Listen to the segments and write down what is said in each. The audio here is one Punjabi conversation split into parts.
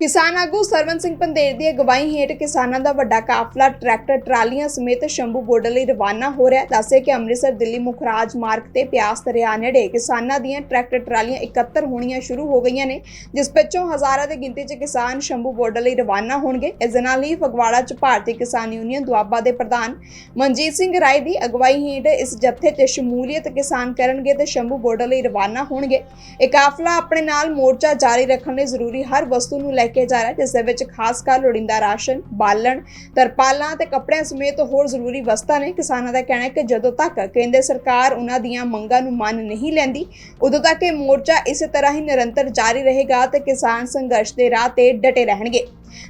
ਕਿਸਾਨ ਆਗੂ ਸਰਵਨ ਸਿੰਘ ਪੰਦੇਰ ਦੀ ਅਗਵਾਈ ਹੇਠ ਕਿਸਾਨਾਂ ਦਾ ਵੱਡਾ ਕਾਫਲਾ, ਟਰੈਕਟਰ, ਟਰਾਲੀਆਂ ਸਮੇਤ ਸ਼ੰਭੂ ਬਾਰਡਰ ਲਈ ਰਵਾਨਾ ਹੋ ਰਿਹਾ ਦੱਸੇ ਕਿ ਅੰਮ੍ਰਿਤਸਰ, ਦਿੱਲੀ ਮੁੱਖ ਰਾਜ ਮਾਰਗ ਤੇ ਪਿਆਸ ਦਰਿਆ ਨੇੜੇ ਕਿਸਾਨਾਂ ਦੀਆਂ ਟਰੈਕਟਰ, ਟਰਾਲੀਆਂ ਇਕੱਤਰ ਹੋਣੀਆਂ ਸ਼ੁਰੂ ਹੋ ਗਈਆਂ ਨੇ, ਜਿਸ ਪਿੱਛੋਂ ਹਜ਼ਾਰਾਂ ਦੀ ਗਿਣਤੀ 'ਚ ਕਿਸਾਨ ਸ਼ੰਭੂ ਬੋਰਡਰ ਲਈ ਰਵਾਨਾ ਹੋਣਗੇ। ਇਸ ਦੇ ਨਾਲ ਹੀ ਫਗਵਾੜਾ 'ਚ ਭਾਰਤੀ ਕਿਸਾਨ ਯੂਨੀਅਨ ਦੁਆਬਾ ਦੇ ਪ੍ਰਧਾਨ ਮਨਜੀਤ ਸਿੰਘ ਰਾਏ ਦੀ ਅਗਵਾਈ ਹੇਠ ਇਸ ਜੱਥੇ 'ਚ ਸ਼ਮੂਲੀਅਤ ਕਿਸਾਨ ਕਰਨਗੇ ਤੇ ਸ਼ੰਭੂ ਬੋਰਡਰ ਲਈ ਰਵਾਨਾ ਹੋਣਗੇ। ਇਹ ਕਾਫਲਾ ਆਪਣੇ ਨਾਲ ਮੋਰਚਾ ਜਾਰੀ ਰੱਖਣ ਲਈ ਜ਼ਰੂਰੀ ਹਰ ਵਸਤੂ ਨੂੰ ਲੈ ਕੇ ਜਾ ਰਿਹਾ ਹੈ, ਜਿਸ ਦੇ ਵਿੱਚ ਖਾਸ ਕਰ ਲੋੜੀਂਦਾ ਰਾਸ਼ਨ, ਬਾਲਣ, ਤਰਪਾਲਾਂ ਤੇ ਕੱਪੜਿਆਂ ਸਮੇਤ ਹੋਰ ਜ਼ਰੂਰੀ ਵਸਤਾਂ ਨੇ। ਕਿਸਾਨਾਂ ਦਾ ਕਹਿਣਾ ਹੈ ਕਿ ਜਦੋਂ ਤੱਕ ਕੇਂਦਰ ਸਰਕਾਰ ਉਹਨਾਂ ਦੀਆਂ ਮੰਗਾਂ ਨੂੰ ਮੰਨ ਨਹੀਂ ਲੈਂਦੀ, ਉਦੋਂ ਤੱਕ ਇਹ ਮੋਰਚਾ ਇਸੇ ਤਰ੍ਹਾਂ ਹੀ ਨਿਰੰਤਰ ਜਾਰੀ ਰਹੇਗਾ ਤੇ ਕਿਸਾਨ ਸੰਘਰਸ਼ ਦੇ ਰਾਹ ਤੇ ਡਟੇ ਰਹਿਣਗੇ।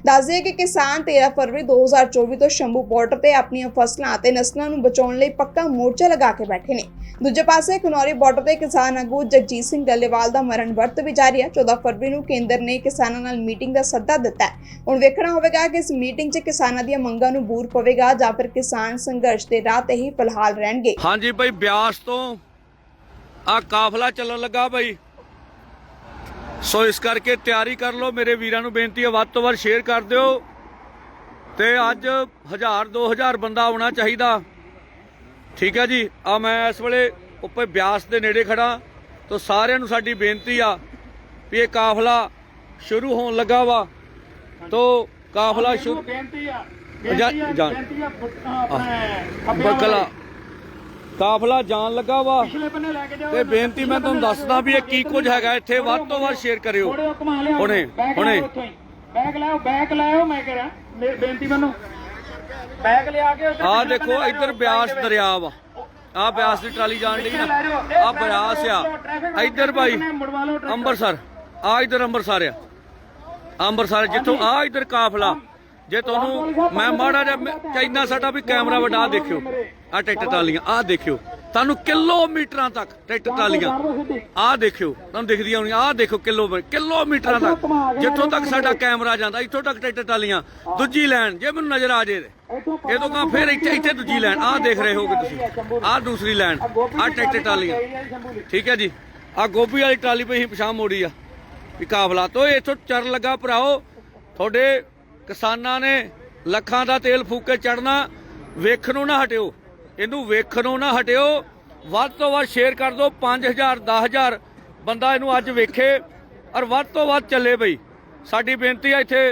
ਦੱਸ ਦਈਏ ਕਿ ਕਿਸਾਨ 13 ਫਰਵਰੀ 2024 ਤੋਂ ਸ਼ੰਭੂ ਬਾਰਡਰ ਤੇ ਆਪਣੀਆਂ ਫਸਲਾਂ ਅਤੇ ਨਸਲਾਂ ਨੂੰ ਬਚਾਉਣ ਲਈ ਪੱਕਾ ਮੋਰਚਾ ਲਗਾ ਕੇ ਬੈਠੇ ਨੇ। ਦੂਜੇ ਪਾਸੇ ਖਨੌਰੀ ਬਾਰਡਰ ਤੇ ਕਿਸਾਨ ਆਗੂ ਜਗਜੀਤ ਸਿੰਘ ਡੱਲੇਵਾਲ ਦਾ ਮਰਨ ਵਰਤ ਵੀ ਜਾਰੀ ਹੈ। 14 ਫਰਵਰੀ ਨੂੰ ਕੇਂਦਰ ਨੇ ਕਿਸਾਨਾਂ ਨਾਲ ਮੀਟਿੰਗ ਦਾ ਸੱਦਾ ਦਿੱਤਾ ਹੈ। ਹੁਣ ਵੇਖਣਾ ਹੋਵੇਗਾ ਕਿ ਇਸ ਮੀਟਿੰਗ 'ਚ ਕਿਸਾਨਾਂ ਦੀਆਂ ਮੰਗਾਂ ਨੂੰ ਬੂਰ ਪਵੇਗਾ ਜਾਂ ਫਿਰ ਕਿਸਾਨ ਸੰਘਰਸ਼ ਦੇ ਰਾਹ ਤੇ ਹੀ ਫਿਲਹਾਲ ਰਹਿਣਗੇ। ਹਾਂਜੀ ਭਾਈ ਬਿਆਸ ਤੋਂ ਆ ਕਾਫਲਾ ਚੱਲਣ ਲੱਗਾ ਭਾਈ ਸੋ ਇਸ ਕਰਕੇ ਤਿਆਰੀ ਕਰ ਲਓ। ਮੇਰੇ ਵੀਰਾਂ ਨੂੰ ਬੇਨਤੀ ਹੈ ਵੱਧ ਤੋਂ ਵੱਧ ਸ਼ੇਅਰ ਕਰ ਦਿਓ। ਤੇ ਅੱਜ 1000 2000 ਬੰਦਾ ਆਉਣਾ ਚਾਹੀਦਾ। ਠੀਕ ਹੈ ਜੀ। ਆ ਮੈਂ ਇਸ ਵੇਲੇ ਉੱਪਰ ਬਿਆਸ ਦੇ ਨੇੜੇ ਖੜਾ ਤੋਂ ਸਾਰਿਆਂ ਨੂੰ ਸਾਡੀ ਬੇਨਤੀ ਆ ਵੀ ਇਹ ਕਾਫਲਾ ਸ਼ੁਰੂ ਹੋਣ ਲੱਗਾ ਵਾ। ਤੋਂ ਕਾਫਲਾ ਸ਼ੁਰੂ ਬੇਨਤੀ ਆ। ਬੇਨਤੀ ਆ ਬਕਲਾ। ਕਾਫਲਾ ਜਾਣ ਲੱਗਾ ਵਾ। ਤੇ ਬੇਨਤੀ ਮੈਂ ਤੁਹਾਨੂੰ ਦੱਸਦਾ ਵੀ ਇਹ ਕੀ ਕੁਝ ਹੈਗਾ। ਇੱਥੇ ਵੱਧ ਤੋਂ ਵੱਧ ਸ਼ੇਅਰ ਕਰਿਓ। ਹੁਣੇ, ਹੁਣੇ। ਬੈਗ ਲਾਓ ਬੈਗ ਲਾਓ ਮੈਂ ਮੇਰੀ ਬੇਨਤੀ ਮੈਨੂੰ। ਬੈਗ ਲਿਆ ਕੇ ਉੱਧਰ ਆਹ ਦੇਖੋ ਇੱਧਰ ਬਿਆਸ। ਦਰਿਆ ਵਾ। ਆਹ ਬਿਆਸ ਦੀ ਟਰਾਲੀ ਜਾਣ ਡਈ ਨਾ। ਆਹ ਬਿਆਸ ਆ। ਇੱਧਰ ਭਾਈ। ਅੰਮ੍ਰਿਤਸਰ। ਆ ਇੱਧਰ ਅੰਮ੍ਰਿਤਸਰ ਆ। ਅੰਮ੍ਰਿਤਸਰ ਜਿੱਥੋਂ ਆ ਇੱਧਰ ਕਾਫਲਾ। ਜੇ ਤੁਹਾਨੂੰ ਮੈਂ ਮਾੜਾ ਜਿਹਾ ਚਾਈਨਾ ਸਾਡਾ ਵੀ ਕੈਮਰਾ ਵੱਡਾ ਦੇਖਿਓ। ਆ ਟਰੈਕਟਰ ਟਰਾਲੀਆਂ ਆਹ ਦੇਖਿਓ। ਤੁਹਾਨੂੰ ਕਿਲੋਮੀਟਰਾਂ ਤੱਕ ਟਰੈਕਟਰ ਟਰਾਲੀਆਂ ਆਹ ਦੇਖਿਓ ਤੁਹਾਨੂੰ ਦਿਖਦੀਆਂ ਹੋਣੀਆਂ। ਆਹ ਦੇਖੋ ਕਿਲੋ ਕਿਲੋਮੀਟਰਾਂ ਤੱਕ। ਜਿੱਥੋਂ ਤੱਕ ਸਾਡਾ ਕੈਮਰਾ ਜਾਂਦਾ ਇੱਥੋਂ ਤੱਕ ਟਰੈਕਟਰ ਟਰਾਲੀਆਂ ਦੂਜੀ ਲਾਈਨ ਜੇ ਮੈਨੂੰ ਨਜ਼ਰ ਆ ਜੇ ਇਹ ਤੋਂ ਕਾ ਫਿਰ ਇੱਥੇ ਇੱਥੇ ਦੂਜੀ ਲਾਈਨ ਆਹ ਦੇਖ ਰਹੇ ਹੋਗੇ ਤੁਸੀਂ। ਆਹ ਦੂਸਰੀ ਲਾਈਨ ਆਹ ਟਰੈਕਟਰ ਟਰਾਲੀਆਂ ਠੀਕ ਹੈ ਜੀ। ਆ ਗੋਭੀ ਵਾਲੀ ਟਰਾਲੀ ਪਈ ਪਛਾਣ ਮੋੜੀ ਆ। ਵੀ ਕਾਫਲਾ। ਤੋਂ ਇੱਥੋਂ ਚਰ ਲੱਗਾ ਭਰਾਓ। ਤੁਹਾਡੇ ਕਿਸਾਨਾਂ ਨੇ ਲੱਖਾਂ ਦਾ ਤੇਲ ਫੂਕ ਕੇ ਚੜਨਾ ਵੇਖਣ ਨੂੰ ਹਟਿਓ। ਇਹਨੂੰ ਵੇਖਣ ਨੂੰ ਹਟਿਓ। ਵੱਧ ਤੋਂ ਵੱਧ ਸ਼ੇਅਰ ਕਰ ਦਿਓ। 5000 10000 ਬੰਦਾ ਇਹਨੂੰ ਅੱਜ ਵੇਖੇ। ਔਰ ਵੱਧ ਤੋਂ ਵੱਧ ਚੱਲੇ ਬਈ। ਸਾਡੀ ਬੇਨਤੀ ਆ ਇੱਥੇ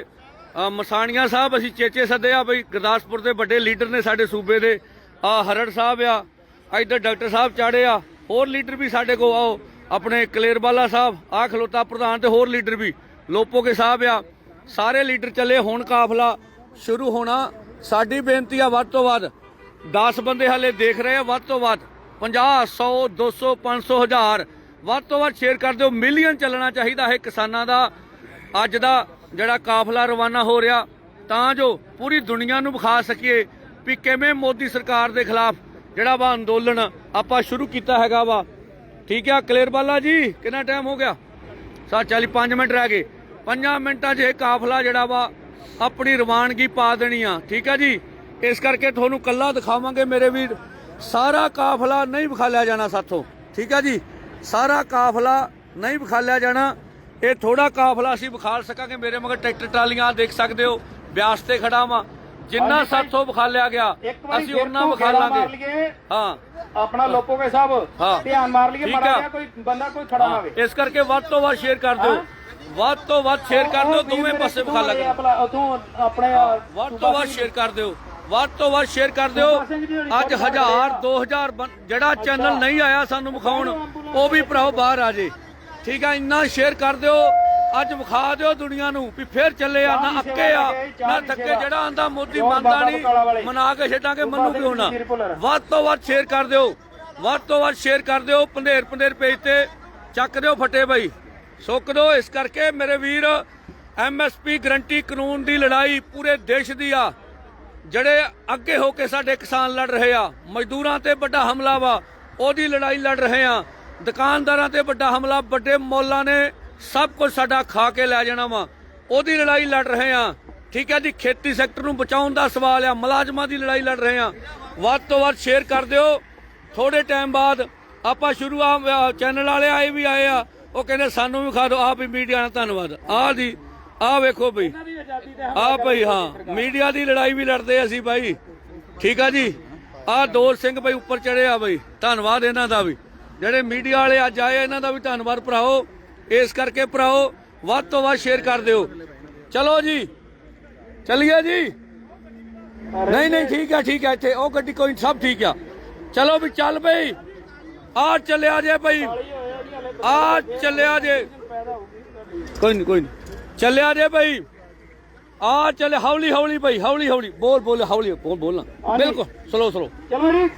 ਮਸਾਣੀਆਂ ਸਾਹਿਬ, ਅਸੀਂ ਚੇਚੇ ਸੱਦੇ ਆ ਬਈ, ਗੁਰਦਾਸਪੁਰ ਦੇ ਵੱਡੇ ਲੀਡਰ ਨੇ ਸਾਡੇ ਸੂਬੇ ਦੇ। ਆ, ਹਰੜ ਸਾਹਿਬ ਆ, ਇੱਧਰ ਡਾਕਟਰ ਸਾਹਿਬ ਚਾੜੇ ਆ, ਹੋਰ ਲੀਡਰ ਵੀ ਸਾਡੇ ਕੋਲ ਆਓ। ਆਪਣੇ ਕਲੇਰਵਾਲਾ ਸਾਹਿਬ, ਆ ਖਲੋਤਾ ਪ੍ਰਧਾਨ ਤੇ ਹੋਰ ਲੀਡਰ ਵੀ ਲੋਪੋਕੇ ਸਾਹਿਬ ਆ। ਸਾਰੇ ਲੀਡਰ ਚੱਲੇ, ਹੁਣ ਕਾਫਲਾ ਸ਼ੁਰੂ ਹੋਣਾ। ਸਾਡੀ ਬੇਨਤੀ ਆ ਵੱਧ ਤੋਂ ਵੱਧ 10 ਬੰਦੇ ਹਲੇ ਦੇਖ ਰਹੇ ਆ, ਵੱਧ ਤੋਂ ਵੱਧ 50 100 200 500 ਹਜ਼ਾਰ। ਵੱਧ ਤੋਂ ਵੱਧ ਸ਼ੇਅਰ ਕਰ ਦਿਓ ਮਿਲੀਅਨ ਚੱਲਣਾ ਚਾਹੀਦਾ ਹੈ ਕਿਸਾਨਾਂ ਦਾ, ਅੱਜ ਦਾ ਜਿਹੜਾ ਕਾਫਲਾ ਰਵਾਨਾ ਹੋ ਰਿਹਾ, ਤਾਂ ਜੋ ਪੂਰੀ ਦੁਨੀਆ ਨੂੰ ਵਿਖਾ ਸਕੀਏ ਵੀ ਕਿਵੇਂ ਮੋਦੀ ਸਰਕਾਰ ਦੇ ਖਿਲਾਫ ਜਿਹੜਾ ਵਾ ਅੰਦੋਲਨ ਆਪਾਂ ਸ਼ੁਰੂ ਕੀਤਾ ਹੈਗਾ ਵਾ। ਠੀਕ ਆ ਕਲੇਰਵਾਲਾ ਜੀ, ਕਿੰਨਾ ਟਾਈਮ ਹੋ ਗਿਆ? ਸਾ 40 5 ਮਿੰਟ ਰਹਿ ਗਏ। 5 ਮਿੰਟਾਂ 'ਚ ਇਹ ਕਾਫਲਾ ਜਿਹੜਾ ਵਾ ਆਪਣੀ ਰਵਾਨਗੀ ਪਾ ਦੇਣੀ ਆ। ਠੀਕ ਆ ਜੀ? ਇਸ ਕਰਕੇ ਤੁਹਾਨੂੰ ਕੱਲਾ ਦਿਖਾਵਾਂਗੇ ਮੇਰੇ ਵੀਰ। ਸਾਰਾ ਕਾਫਲਾ ਨਹੀਂ ਵਿਖਾਲਿਆ ਜਾਣਾ ਸਾਥੋਂ। ਠੀਕ ਆ ਜੀ? ਸਾਰਾ ਕਾਫਲਾ ਨਹੀਂ ਵਿਖਾਲਿਆ ਜਾਣਾ। ਇਹ ਥੋੜਾ ਕਾਫਲਾ ਅਸੀਂ ਵਿਖਾਲ ਸਕਾਂਗੇ ਮੇਰੇ ਮਗਰ ਟਰੈਕਟਰ ਟਰਾਲੀਆਂ ਦੇਖ ਸਕਦੇ ਹੋ ਬਿਆਸ ਤੇ ਖੜਾ ਵਾਂ। ਜਿੰਨਾ ਸਾਥੋਂ ਵਿਖਾਲਿਆ ਗਿਆ ਅਸੀਂ ਉਹਨਾਂ ਵਿਖਾਲਾਂਗੇ ਹਾਂ। ਆਪਣਾ ਲੋਪੋਗੇ ਸਾਹਿਬ। ਧਿਆਨ ਮਾਰ ਲਈਏ ਮਾੜਾ। ਜਿਹਾ ਕੋਈ ਬੰਦਾ ਕੋਈ ਖੜਾ ਨਾ ਹੋਵੇ। ਇਸ ਕਰਕੇ ਵੱਧ ਤੋਂ ਵੱਧ ਸ਼ੇਅਰ ਕਰ ਦਿਓ। ਵੱਧ ਤੋਂ ਵੱਧ ਸ਼ੇਅਰ ਕਰ ਦਿਓ ਦੋਵੇਂ ਪਾਸੇ ਵਿਖਾ ਲੱਗ। ਉਥੋਂ ਆਪਣੇ ਵੱਧ ਤੋਂ ਵੱਧ ਸ਼ੇਅਰ ਕਰ ਦਿਓ। ਵੱਧ ਤੋਂ ਵੱਧ ਸ਼ੇਅਰ ਕਰ ਦਿਓ। ਅੱਜ 1000 2000 ਬੰ- ਜਿਹੜਾ ਚੈਨਲ ਨਹੀਂ ਆਇਆ ਸਾਨੂੰ ਵਿਖਾਉਣ ਉਹ ਵੀ ਭਰਾਓ ਬਾਹਰ ਆ ਜੇ। ਠੀਕ ਆ ਇੰਨਾ ਸ਼ੇਅਰ ਕਰ ਦਿਓ। ਅੱਜ ਵਿਖਾ ਦਿਓ ਦੁਨੀਆ ਨੂੰ ਵੀ ਫੇਰ ਚੱਲੇ ਆ ਨਾ ਅੱਕੇ ਆ ਨਾ ਥੱਕੇ ਜਿਹੜਾ ਆਂਦਾ ਮੋਦੀ ਮੰਨਦਾ ਨਹੀਂ ਮਨਾ ਕੇ ਛੱਡਾਂਗੇ ਮੰਨੂ ਕਿਉਂ ਨਾ ਵੱਧ ਤੋਂ ਵੱਧ ਸ਼ੇਅਰ ਕਰ ਦਿਓ ਵੱਧ ਤੋਂ ਵੱਧ ਸ਼ੇਅਰ ਕਰ ਦਿਓ ਪੰਧੇਰ ਪੰਧੇਰ ਪੇਜ ਤੇ ਚੱਕ ਦਿਓ ਫਟੇ ਬਾਈ। ਸੁੱਕ ਦਿਓ ਇਸ ਕਰਕੇ ਮੇਰੇ ਵੀਰ ਐਮਐਸਪੀ ਗਰੰਟੀ ਕਾਨੂੰਨ ਦੀ ਲੜਾਈ ਪੂਰੇ ਦੇਸ਼ ਦੀ ਆ। ਜਿਹੜੇ ਅੱਗੇ ਹੋ ਕੇ ਸਾਡੇ ਕਿਸਾਨ ਲੜ ਰਹੇ ਆ ਮਜ਼ਦੂਰਾਂ ਤੇ ਵੱਡਾ ਹਮਲਾ ਵਾ ਉਹਦੀ ਲੜਾਈ ਲੜ ਰਹੇ ਆ। ਦੁਕਾਨਦਾਰਾਂ ਤੇ ਵੱਡਾ ਹਮਲਾ, ਵੱਡੇ ਮੌਲਾਂ ਨੇ ਸਭ ਕੁਝ ਸਾਡਾ ਖਾ ਕੇ ਲੈ ਜਾਣਾ ਵਾ। ਉਹਦੀ ਲੜਾਈ ਲੜ ਰਹੇ ਆ ਠੀਕ ਹੈ ਜੀ, ਖੇਤੀ ਸੈਕਟਰ ਨੂੰ ਬਚਾਉਣ ਦਾ ਸਵਾਲ ਆ, ਮੁਲਾਜ਼ਮਾਂ ਦੀ ਲੜਾਈ ਲੜ ਰਹੇ ਆ ਵੱਧ ਤੋਂ ਵੱਧ ਸ਼ੇਅਰ ਕਰ ਦਿਓ। ਥੋੜੇ ਟਾਈਮ ਬਾਅਦ ਆਪਾਂ ਸ਼ੁਰੂ ਆ ਚੈਨਲ ਵਾਲੇ ਆਏ ਵੀ ਆਏ ਆ। ਉਹ ਕਹਿੰਦੇ, ਸਾਨੂੰ ਵੀ ਖਾ ਦਿਓ ਆਪ ਹੀ ਮੀਡੀਆ ਨਾਲ ਧੰਨਵਾਦ। ਆਹ ਦੀ ਆ ਵੇਖੋ ਬਈ। ਆ ਭਾਈ ਹਾਂ ਮੀਡੀਆ ਦੀ ਲੜਾਈ ਵੀ ਲੜਦੇ ਅਸੀਂ ਬਾਈ। ਠੀਕ ਆ ਜੀ। ਆ ਦੋਲ ਸਿੰਘ ਭਾਈ ਉੱਪਰ ਚੜਿਆ ਬਈ। ਧੰਨਵਾਦ ਇਹਨਾਂ ਦਾ ਵੀ। ਜਿਹੜੇ ਮੀਡੀਆ ਵਾਲੇ ਅੱਜ ਆਏ ਇਹਨਾਂ ਦਾ ਵੀ ਧੰਨਵਾਦ ਭਰਾਓ। ਇਸ ਕਰਕੇ ਭਰਾਓ ਵੱਧ ਤੋਂ ਵੱਧ ਸ਼ੇਅਰ ਕਰ ਦਿਓ। ਚਲੋ ਜੀ ਚੱਲੀਏ ਜੀ? ਨਹੀਂ ਨਹੀਂ ਠੀਕ ਆ ਠੀਕ ਆ ਇੱਥੇ ਉਹ ਗੱਡੀ ਕੋਈ ਸਭ ਠੀਕ ਆ। ਚਲੋ ਵੀ ਚੱਲ ਬਈ ਆ ਚੱਲਿਆ ਜੇ ਭਾਈ ਆ ਚੱਲਿਆ ਜੇ। ਕੋਈ ਨਹੀਂ ਕੋਈ ਨਹੀਂ ਚੱਲਿਆ ਜੇ ਭਾਈ ਆ ਚੱਲੇ ਹੌਲੀ ਹੌਲੀ ਭਾਈ ਹੌਲੀ ਹੌਲੀ ਬੋਲ ਬੋਲ ਹੌਲੀ ਬੋਲ ਬੋਲਣਾ ਬਿਲਕੁਲ ਸਲੋ ਸਲੋ ਚਲੋ ਜੀ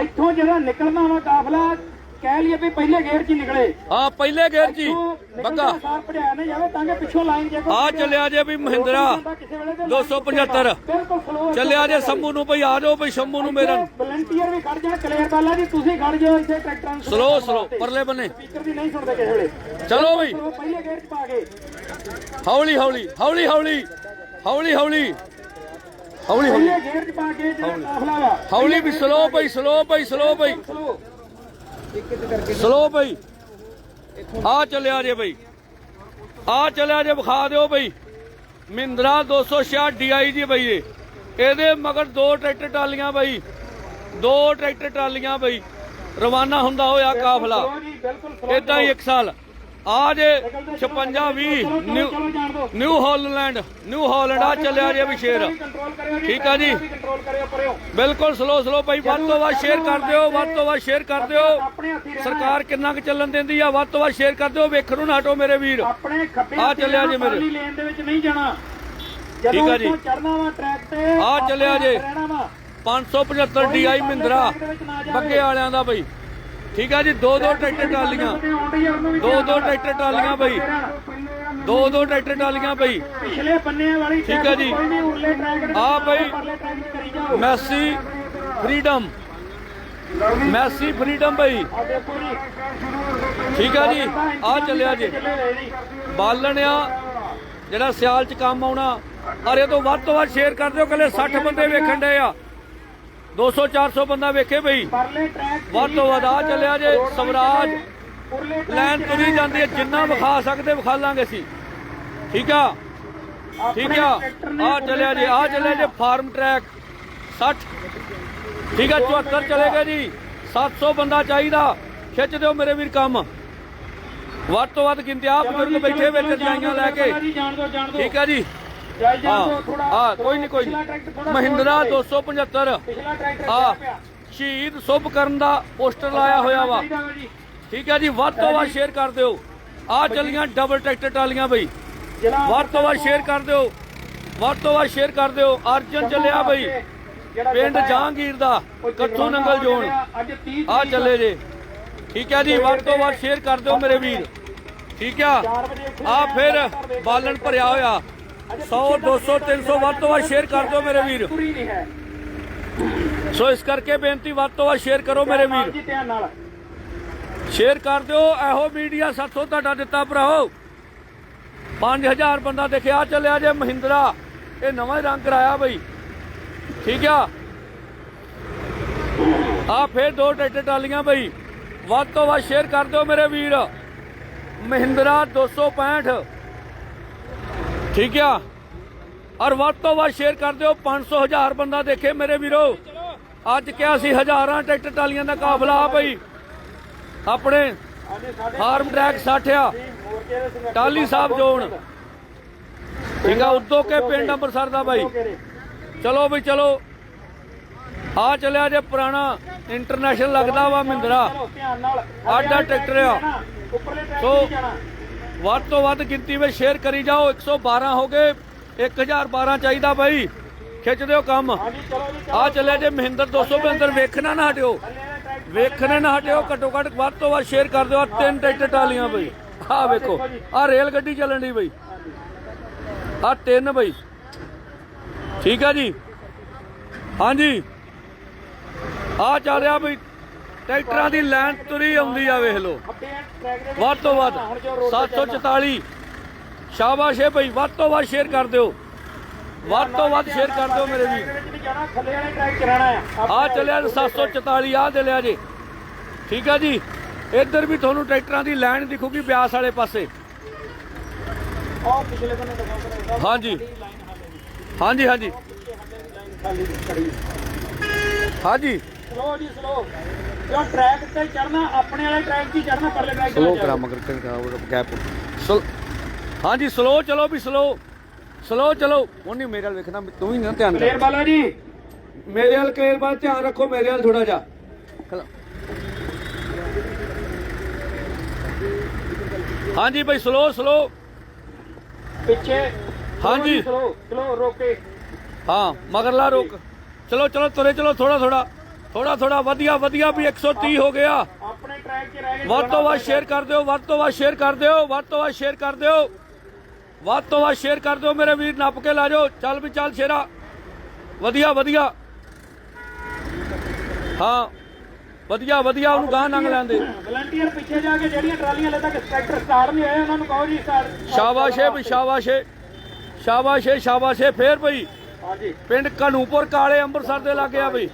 ਇੱਥੋਂ ਜਿਹੜਾ ਨਿਕਲਣਾ ਵਾ ਕਾਫਲਾ ਕਹਿ ਲਈਏ ਵੀ ਪਹਿਲੇ ਗੇਟ 'ਚ ਹੀ ਨਿਕਲੇ। ਆ ਪਹਿਲੇ ਜੀ ਇੱਥੋਂ ਬੱਗਾ। ਸਾਰ ਭੜਿਆ ਨਾ ਜਾਵੇ ਤਾਂ ਕਿ ਪਿੱਛੋਂ ਲਾਈਨ ਜੇ ਕੋਈ ਆ ਚੱਲਿਆ ਜੇ ਵੀ ਮਹਿੰਦਰਾ। ਕਿਸੇ ਵੇਲੇ ਤੇ 275 ਬਿਲਕੁਲ ਚੱਲਿਆ ਜੇ ਸੰਮੂ ਨੂੰ ਭਾਈ ਆ ਜਾਓ ਭਾਈ ਸ਼ੰਮੂ ਨੂੰ ਮੇਰਾ ਵਲੰਟੀਅਰ ਵੀ ਖੜ ਜਾਣ ਕਲੀਅਰ ਕਰ ਲਾ ਜੀ ਤੁਸੀਂ ਖੜ ਜਾਓ ਇੱਥੇ ਟਰੈਕਟਰਾਂ ਨੂੰ। ਸਲੋ ਸਲੋ ਪਰਲੇ ਬੰਨੇ। ਸਪੀਕਰ ਦੀ ਨਹੀਂ ਸੁਣਦੇ ਕਿਸੇ ਵੇਲੇ। ਚਲੋ ਭਾਈ। ਪਹਿਲੇ ਗੇਟ 'ਚ ਪਾ ਕੇ। ਹੌਲੀ ਹੌਲੀ ਹੌਲੀ ਹੌਲੀ ਹੌਲੀ ਹੌਲੀ। ਹੌਲੀ ਹੌਲੀ। ਪਹਿਲੇ ਗੇਟ 'ਚ ਪਾ ਕੇ ਜਿਹੜਾ ਕਾਫਲਾ ਵਾ। ਹੌਲੀ ਵੀ ਸਲੋ ਭਾਈ ਸਲੋ ਭਾਈ ਸਲੋ ਭਾਈ। ਸਲੋ ਭਾਈ ਆ ਚੱਲਿਆ ਜੇ ਭਾਈ ਆ ਚੱਲਿਆ ਜੇ ਵਿਖਾ ਦਿਓ ਭਾਈ ਮਹਿੰਦਰਾ 266 ਡੀਆਈ ਜੀ ਭਾਈ ਇਹ। ਇਹਦੇ ਮਗਰ ਦੋ ਟਰੈਕਟਰ ਟਰਾਲੀਆਂ ਭਾਈ ਦੋ ਟਰੈਕਟਰ ਟਰਾਲੀਆਂ ਭਾਈ ਰਵਾਨਾ ਹੁੰਦਾ ਹੋਇਆ ਕਾਫਲਾ। ਇਦਾਂ ਹੀ ਇੱਕ ਸਾਲ। ਆ ਜੇ 56 20 ਨਿਊ ਚਲੋ ਨਿਊ ਹਾਲੈਂਡ ਨਿਊ ਹਾਲੈਂਡ, ਆ ਚੱਲਿਆ ਜੇ ਵੀ ਸ਼ੇਰ ਠੀਕ ਆ ਜੀ। ਬਿਲਕੁਲ ਸਲੋ ਸਲੋ ਭਾਈ, ਵੱਧ ਤੋਂ ਵੱਧ ਸ਼ੇਅਰ ਕਰ ਦਿਓ, ਵੱਧ ਤੋਂ ਵੱਧ ਸ਼ੇਅਰ ਕਰ ਦਿਓ ਸਰਕਾਰ ਕਿੰਨਾ ਕੁ ਚੱਲਣ ਦਿੰਦੀ ਆ, ਵੱਧ ਤੋਂ ਵੱਧ ਸ਼ੇਅਰ ਕਰ ਦਿਓ ਵੇਖਣ ਨੂੰ ਨਾ ਹਟੋ ਮੇਰੇ ਵੀਰ ਆ ਚੱਲਿਆ ਜੇ ਮੇਰੇ। ਲੇਨ ਦੇ ਵਿੱਚ ਨਹੀਂ ਜਾਣਾ ਠੀਕ ਆ ਜੀ। ਚੜਨਾ ਵਾ ਟਰੈਕ ਤੇ ਆ ਚੱਲਿਆ ਜੇ ਜੀ। ਹੱਥ ਰਹਿਣਾ ਵਾ 575 ਡੀਆਈ ਮਹਿੰਦਰਾ, ਬੱਗੇ ਵਾਲਿਆਂ ਦਾ ਭਾਈ ਠੀਕ ਆ ਜੀ ਦੋ ਦੋ ਟਰੈਕਟਰ ਟਰਾਲੀਆਂ। ਦੋ ਦੋ ਟਰੈਕਟਰ ਟਰਾਲੀਆਂ ਬਈ। ਦੋ ਦੋ ਟਰੈਕਟਰ ਟਰਾਲੀਆਂ ਬਈ। ਪਿਛਲੇ ਬੰਨੇ ਵਾਲੀ ਠੀਕ ਆ ਜੀ। ਆ ਬਈ ਮੈਸੀ ਫਰੀडम। ਮੈਸੀ ਫਰੀडम ਬਈ। ਠੀਕ ਆ ਜੀ। ਆ ਚੱਲਿਆ ਜੀ। ਬਾਲਣ ਆ ਜਿਹੜਾ ਸਿਆਲ ਚ ਕੰਮ ਆਉਣਾ ਅਰੇ ਤੋਂ ਵੱਧ ਤੋਂ ਵੱਧ ਸ਼ੇਅਰ ਕਰ ਦਿਓ ਕੱਲੇ 60 ਬੰਦੇ ਵੇਖਣ ਦੇ ਆ। 200 400 ਬੰਦਾ ਵੇਖੇ ਬਈ। ਵੱਧ ਤੋਂ ਵੱਧ ਆ ਚੱਲਿਆ ਜੇ ਸਵਰਾਜ। ਉਰਲੇ ਟਰੈਕ ਲੈਨ ਤੁਰੀ ਜਾਂਦੀ ਹੈ ਜਿੰਨਾ ਵਿਖਾ ਸਕਦੇ ਵਿਖਾ ਲਾਂਗੇ ਅਸੀਂ। ਠੀਕ ਆ? ਠੀਕ ਆ? ਆ ਚੱਲਿਆ ਜੀ ਆ ਚੱਲਿਆ ਜੀ ਫਾਰਮ ਟਰੈਕ 60 ਠੀਕ ਆ 74 ਚਲੇਗਾ ਜੀ। 700 ਬੰਦਾ ਚਾਹੀਦਾ। ਖਿੱਚ ਦਿਓ ਮੇਰੇ ਵੀਰ ਕੰਮ। ਵੱਧ ਤੋਂ ਵੱਧ ਗਿਣਤੀ ਆ ਬਜ਼ੁਰਗ ਬੈਠੇ ਵਿੱਚ ਰਜਾਈਆਂ ਲੈ ਕੇ। ਠੀਕ ਆ ਜੀ। ਹਾਂ। ਕੋਈ ਨਹੀਂ ਕੋਈ ਨਹੀਂ ਮਹਿੰਦਰਾ ਥੋੜਾ 275 ਪਿਛਲਾ ਟਰੈਕਟਰ ਆ ਸ਼ਹੀਦ ਸੁਭ ਕਰਨ ਦਾ ਪੋਸਟਰ ਲਾਇਆ ਹੋਇਆ ਵਾ। ਠੀਕ ਹੈ ਜੀ ਵੱਧ ਤੋਂ ਵੱਧ ਸ਼ੇਅਰ ਕਰ ਦਿਓ। ਆ ਚੱਲੀਆਂ ਡਬਲ ਟਰੈਕਟਰ ਟਾਲੀਆਂ ਬਈ। ਵੱਧ ਤੋਂ ਵੱਧ ਸ਼ੇਅਰ ਕਰ ਦਿਓ। ਵੱਧ ਤੋਂ ਵੱਧ ਸ਼ੇਅਰ ਕਰ ਦਿਓ। ਅਰਜਨ ਚੱਲਿਆ ਬਈ। ਪਿੰਡ ਜਹਾਂਗੀਰ ਦਾ ਕੱਥੋਂ ਨੰਗਲ ਜੋਨ। ਅੱਜ 30 ਆ ਚੱਲੇ ਜੇ। ਠੀਕ ਹੈ ਜੀ ਵੱਧ ਤੋਂ ਵੱਧ ਸ਼ੇਅਰ ਕਰ ਦਿਓ ਮੇਰੇ ਵੀਰ। ਠੀਕ ਆ। 4 ਵਜੇ ਉੱਠੇ ਆ ਫਿਰ ਬਾਲਣ ਭਰਿਆ ਹੋਇਆ। 100 200 300 ਵੱਧ ਤੋਂ ਵੱਧ ਸ਼ੇਅਰ ਕਰ ਦਿਓ ਮੇਰੇ ਵੀਰ। ਸੋ ਇਸ ਕਰਕੇ ਬੇਨਤੀ ਵੱਧ ਤੋਂ ਵੱਧ ਸ਼ੇਅਰ ਕਰੋ ਮੇਰੇ ਵੀਰ। ਸ਼ੇਅਰ ਕਰ ਦਿਓ, ਇਹੋ ਮੀਡੀਆ ਸਾਥੋਂ ਤੁਹਾਡਾ ਦਿੱਤਾ ਭਰਾਓ। 5000 ਬੰਦਾ ਦੇਖਿਆ ਚੱਲਿਆ ਜੇ ਮਹਿੰਦਰਾ। ਇਹ ਨਵਾਂ ਹੀ ਰੰਗ ਕਰਾਇਆ ਬਈ। ਠੀਕ ਆ? ਆ ਫੇਰ ਦੋ ਟਰੈਕਟਰ ਟਾਲੀਆਂ ਬਈ। ਵੱਧ ਤੋਂ ਵੱਧ ਸ਼ੇਅਰ ਕਰ ਦਿਓ ਮੇਰੇ ਵੀਰ। ਮਹਿੰਦਰਾ 265 ਠੀਕ ਆ? ਔਰ ਵੱਧ ਤੋਂ ਵੱਧ ਸ਼ੇਅਰ ਕਰ ਦਿਓ 500 ਹਜ਼ਾਰ ਬੰਦਾ ਦੇਖੇ ਮੇਰੇ ਵੀਰੋ। ਅੱਜ ਕਿਹਾ ਸੀ ਹਜ਼ਾਰਾਂ ਟਰੈਕਟਰ ਟਾਲੀਆਂ ਦਾ ਕਾਫਲਾ ਆ ਬਈ। ਆਪਣੇ ਫਾਰਮ ਟਰੈਕ 60 ਆ। ਮੋਰਚੇ ਦੇ ਸੰਗਠਨ ਟਾਲੀ ਸਾਹਿਬ ਜੋਨ। ਠੀਕ ਆ ਉਦੋਂ ਕੇ ਪਿੰਡ ਅੰਮ੍ਰਿਤਸਰ ਦਾ ਬਾਈ। ਚਲੋ ਬਈ ਚਲੋ। ਆ ਚੱਲਿਆ ਜੇ ਪੁਰਾਣਾ ਇੰਟਰਨੈਸ਼ਨਲ ਲੱਗਦਾ ਵਾ ਮਹਿੰਦਰਾ ਆਡਾ ਟਰੈਕਟਰ ਆ। ਸੋ ਵੱਧ ਤੋਂ ਵੱਧ ਗਿਣਤੀ ਵਿੱਚ ਸ਼ੇਅਰ ਕਰੀ ਜਾਓ। 112 ਹੋ ਗਏ। 1012 ਚਾਹੀਦਾ ਬਾਈ। ਖਿੱਚ ਦਿਓ ਕੰਮ। ਹਾਂਜੀ ਚਲੋ ਜੀ ਆ ਚੱਲਿਆ ਜੇ ਮਹਿੰਦਰ 275 ਵੇਖਣਾ ਨਾ ਹਟਿਓ। ਵੇਖਣੇ ਨਾ ਹਟਿਓ। ਘੱਟੋ ਘੱਟ ਵੱਧ ਤੋਂ ਵੱਧ ਸ਼ੇਅਰ ਕਰ ਦਿਓ। ਆਹ ਤਿੰਨ ਟਰੈਕਟਰ ਟਾਲੀਆਂ ਬਈ। ਆ ਵੇਖੋ। ਆ ਰੇਲ ਗੱਡੀ ਚੱਲਣ ਦੀ ਬਈ। ਆ ਤਿੰਨ ਬਈ। ਠੀਕ ਆ ਜੀ। ਹਾਂਜੀ। ਆ ਚੱਲ ਰਿਹਾ ਬਈ। ਟਰੈਕਟਰਾਂ ਦੀ ਲਾਈਨ ਤੁਰੀ ਆਉਂਦੀ ਆ ਵੇਖ ਲਓ। ਵੱਧ ਤੋਂ ਵੱਧ ਹੁਣ ਜੋ road ਤੇ ਚੱਲਣਾ। 744 ਸ਼ਾਬਾਸ਼ ਏ ਬਈ ਵੱਧ ਤੋਂ ਵੱਧ ਸ਼ੇਅਰ ਕਰ ਦਿਓ। ਵੱਧ ਤੋਂ ਵੱਧ ਸ਼ੇਅਰ ਕਰ ਦਿਓ ਮੇਰੇ ਵੀਰ। ਆ ਚੱਲਿਆ ਜੀ 744 ਆ ਦੇ ਲਿਆ ਜੀ। ਠੀਕ ਆ ਜੀ। ਇੱਧਰ ਵੀ ਤੁਹਾਨੂੰ ਟਰੈਕਟਰਾਂ ਦੀ ਲਾਈਨ ਦਿਖੂਗੀ ਬਿਆਸ ਵਾਲੇ ਪਾਸੇ। ਹਾਂਜੀ। ਹਾਂਜੀ। ਹਾਂਜੀ। ਹਾਂਜੀ। ਸਲੋ ਜੀ ਸਲੋ। ਜੋ ਟਰੈਕ ਤੇ ਚੜਨਾ ਆਪਣੇ ਵਾਲੇ ਟਰੈਕ 'ਤੇ ਹੀ ਚੜਨਾ ਪਰਲੇ ਟਰੈਕ ਤੇ ਸਲੋ ਕਰਾ। ਮਗਰ ਤੇ ਕਰਾ ਗੈਪ ਸਲ ਹਾਂਜੀ ਸਲੋ ਚਲੋ ਵੀ ਸਲੋ ਸਲੋ ਚਲੋ। ਉਹਨੇ ਮੇਰੇ ਵੱਲ ਵੇਖਣਾ ਤੂੰ ਹੀ ਨਾ ਧਿਆਨ ਕਲੀਅਰ ਕਰ। ਬਾਲਾ ਜੀ ਮੇਰੇ ਵੱਲ ਕੇਰ ਬਾਅਦ ਧਿਆਨ ਰੱਖੋ ਮੇਰੇ ਵੱਲ ਥੋੜਾ ਜਿਹਾ। ਹਾਂਜੀ ਭਾਈ ਸਲੋ ਸਲੋ ਪਿੱਛੇ ਹਾਂਜੀ। ਸਲੋ ਸਲੋ ਰੋਕੇ। ਹਾਂ ਮਗਰਲਾ ਰੁਕ। ਚਲੋ ਚਲੋ ਤੁਰੇ ਚਲੋ ਥੋੜਾ ਥੋੜਾ ਥੋੜਾ ਥੋੜਾ ਵਧੀਆ ਵਧੀਆ ਵੀ 130 ਹੋ ਗਿਆ। ਆਪਣੇ ਟਰੈਕ 'ਚ ਰਹਿ ਗਏ ਵੱਧ ਤੋਂ ਵੱਧ ਸ਼ੇਅਰ ਕਰ ਦਿਓ ਵੱਧ ਤੋਂ ਵੱਧ ਸ਼ੇਅਰ ਕਰ ਦਿਓ ਵੱਧ ਤੋਂ ਵੱਧ ਸ਼ੇਅਰ ਕਰ ਦਿਓ। ਵੱਧ ਤੋਂ ਵੱਧ ਸ਼ੇਅਰ ਕਰ ਦਿਓ ਮੇਰੇ ਵੀਰ ਨੱਪ ਕੇ ਲਾ ਜਾਓ। ਚੱਲ ਵੀ ਚੱਲ ਸ਼ੇਰਾ। ਵਧੀਆ ਵਧੀਆ। ਹਾਂ ਵਧੀਆ ਵਧੀਆ ਉਹਨੂੰ ਗਾਂ ਨੰਗ ਲੈਂਦੇ ਵਲੰਟੀਅਰ ਪਿੱਛੇ ਜਾ ਕੇ ਜਿਹੜੀਆਂ ਟਰਾਲੀਆਂ ਲੈ ਤੱਕ ਸਟ੍ਰੈਕਟਰ ਸਟਾਰਟ ਨਹੀਂ ਹੋਏ ਉਹਨਾਂ ਨੂੰ ਕਹੋ ਜੀ ਸਟਾਰਟ ਸ਼ਾਬਾਸ਼ੇ ਵੀ ਸ਼ਾਬਾਸ਼ੇ ਸ਼ਾਬਾਸ਼ੇ ਸ਼ਾਬਾਸ਼ੇ ਫੇਰ ਭਈ ਹਾਂਜੀ। ਪਿੰਡ ਕਨੂਪੁਰ ਕਾਲੇ ਅੰਮ੍ਰਿਤਸਰ ਦੇ ਲਾਗੇ ਆ ਬਈ।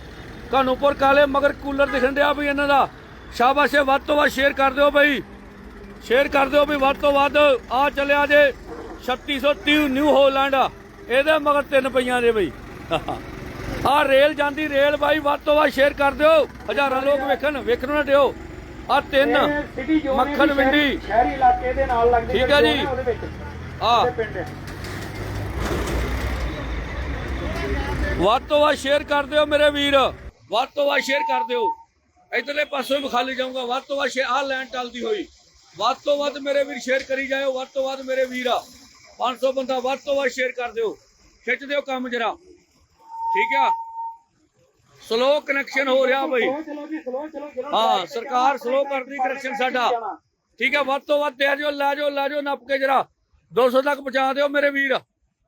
ਕਨੂਪੁਰ ਕਾਲੇ ਮਗਰ ਕੂਲਰ ਦਿਖਣ ਡਿਆ ਬਈ ਇਹਨਾਂ ਦਾ। ਸ਼ਾਬਾਸ਼ੇ ਵੱਧ ਤੋਂ ਵੱਧ ਸ਼ੇਅਰ ਕਰ ਦਿਓ ਬਈ। ਸ਼ੇਅਰ ਕਰ ਦਿਓ ਵੀ ਵੱਧ ਤੋਂ ਵੱਧ। ਆ ਚੱਲਿਆ ਜੇ 3630 ਨਿਊ ਹੋਲੈਂਡ ਇਹਦੇ ਮਗਰ ਤਿੰਨ ਪਈਆਂ ਨੇ ਬਈ। ਆ ਰੇਲ ਜਾਂਦੀ ਰੇਲ ਬਾਈ ਵੱਧ ਤੋਂ ਵੱਧ ਸ਼ੇਅਰ ਕਰ ਦਿਓ। ਹਜ਼ਾਰਾਂ ਲੋਕ ਵੇਖਣ ਵੇਖਣ ਨਾ ਦਿਓ। ਆ ਤਿੰਨ ਮੱਖਣ ਵਿੰਡੀ। ਸ਼ਹਿਰੀ ਇਲਾਕੇ ਦੇ ਨਾਲ ਲੱਗਦੀ ਠੀਕ ਹੈ ਜੀ। ਆ। ਵੱਧ ਤੋਂ ਵੱਧ ਸ਼ੇਅਰ ਕਰ ਦਿਓ ਮੇਰੇ ਵੀਰ। ਵੱਧ ਤੋਂ ਵੱਧ ਸ਼ੇਅਰ ਕਰ ਦਿਓ। ਇਧਰਲੇ ਪਾਸੋਂ ਵੀ ਖਾਲੀ ਜਾਊਗਾ। ਵੱਧ ਤੋਂ ਵੱਧ ਸ਼ੇਅਰ ਆ ਲੈਣ ਟਲਦੀ ਹੋਈ। ਵੱਧ ਤੋਂ ਵੱਧ ਮੇਰੇ ਵੀਰ ਸ਼ੇਅਰ ਕਰੀ ਜਾਇਓ। ਵੱਧ ਤੋਂ ਵੱਧ ਮੇਰੇ ਵੀਰ ਆ। 500 ਬੰਦਾ ਵੱਧ ਤੋਂ ਵੱਧ ਸ਼ੇਅਰ ਕਰ ਦਿਓ। ਖਿੱਚ ਦਿਓ ਕੰਮ ਜਰਾ। ਠੀਕ ਆ? ਸਲੋ ਕਨੈਕਸ਼ਨ ਹੋ ਰਿਹਾ ਬਈ। ਹਾਂ ਸਰਕਾਰ ਜਾਣਾ, ਸਲੋ ਕਰਦੀ ਕਨੈਕਸ਼ਨ ਸਾਡਾ। ਠੀਕ ਹੈ ਵੱਧ ਤੋਂ ਵੱਧ ਦੇ ਜਾਓ ਲੈ ਜਾਓ ਲੈ ਜਾਓ ਨੱਪ ਕੇ ਜਰਾ। 200 ਤੱਕ ਪਹੁੰਚਾ ਦਿਓ ਮੇਰੇ ਵੀਰ।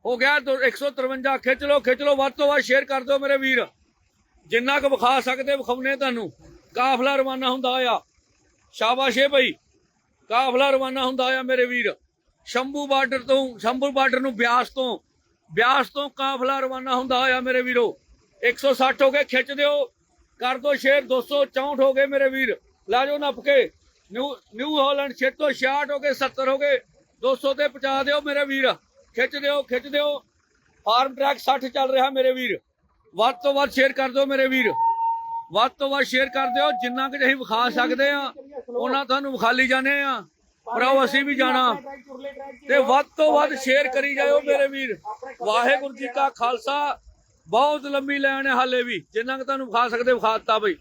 ਹੋ ਗਿਆ ਦੋ- 153 ਖਿੱਚ ਲਓ ਖਿੱਚ ਲਓ। ਵੱਧ ਤੋਂ ਵੱਧ ਸ਼ੇਅਰ ਕਰ ਦਿਓ ਮੇਰੇ ਵੀਰ। ਜਿੰਨਾ ਕੁ ਵਿਖਾ ਸਕਦੇ, ਵਿਖਾਉਨੇ ਤੁਹਾਨੂੰ। ਕਾਫਲਾ ਰਵਾਨਾ ਹੁੰਦਾ ਆ। ਸ਼ਾਬਾਸ਼ੇ ਭਾਈ ਕਾਫਲਾ ਰਵਾਨਾ ਹੁੰਦਾ ਆ ਮੇਰੇ ਵੀਰ। ਸ਼ੰਭੂ ਬਾਰਡਰ ਤੋਂ, ਸ਼ੰਭੂ ਬਾਰਡਰ ਨੂੰ ਬਿਆਸ ਤੋਂ ਬਿਆਸ ਤੋਂ ਕਾਫਲਾ ਰਵਾਨਾ ਹੁੰਦਾ ਆ ਮੇਰੇ ਵੀਰੋ। 160 ਹੋ ਗਏ, ਖਿੱਚ ਦਿਓ। ਕਰ ਦੋ ਸ਼ੇਅਰ 264 ਹੋ ਗਏ ਮੇਰੇ ਵੀਰ। ਲਾ ਜਾਓ ਨੱਪ ਕੇ ਨਿਊ ਨਿਊ ਹਾਲੈਂਡ 666 ਹੋ ਗਏ 70 ਹੋ ਗਏ। 200 ਤੇ ਪਹੁੰਚਾ ਦਿਓ ਮੇਰੇ ਵੀਰ। ਖਿੱਚ ਦਿਓ ਖਿੱਚ ਦਿਓ। ਫਾਰਮ ਟਰੈਕ 60 ਚੱਲ ਰਿਹਾ ਮੇਰੇ ਵੀਰ। ਵੱਧ ਤੋਂ ਵੱਧ ਸ਼ੇਅਰ ਕਰ ਦਿਓ ਮੇਰੇ ਵੀਰ। ਵੱਧ ਤੋਂ ਵੱਧ ਸ਼ੇਅਰ ਕਰ ਦਿਓ। ਜਿੰਨਾ ਕਿ ਅਸੀਂ ਵਿਖਾ ਸਕਦੇ ਆ, ਉਹਨਾਂ ਤੁਹਾਨੂੰ ਵਿਖਾਲੀ ਜਾਂਦੇ ਆ। ਭਰਾਓ, ਅਸੀਂ ਵੀ ਜਾਣਾ। ਤੇ ਵੱਧ ਤੋਂ ਵੱਧ ਸ਼ੇਅਰ ਕਰੀ ਜਾਇਓ ਮੇਰੇ ਵੀਰ। ਵਾਹਿਗੁਰੂ ਜੀ ਕਾ ਖਾਲਸਾ। ਬਹੁਤ ਲੰਬੀ ਲਾਈਨ ਹੈ ਹਾਲੇ ਵੀ। ਜਿੰਨਾ ਕਿ ਤੁਹਾਨੂੰ ਵਿਖਾ ਸਕਦੇ ਵਿਖਾਤਾ ਬਈ।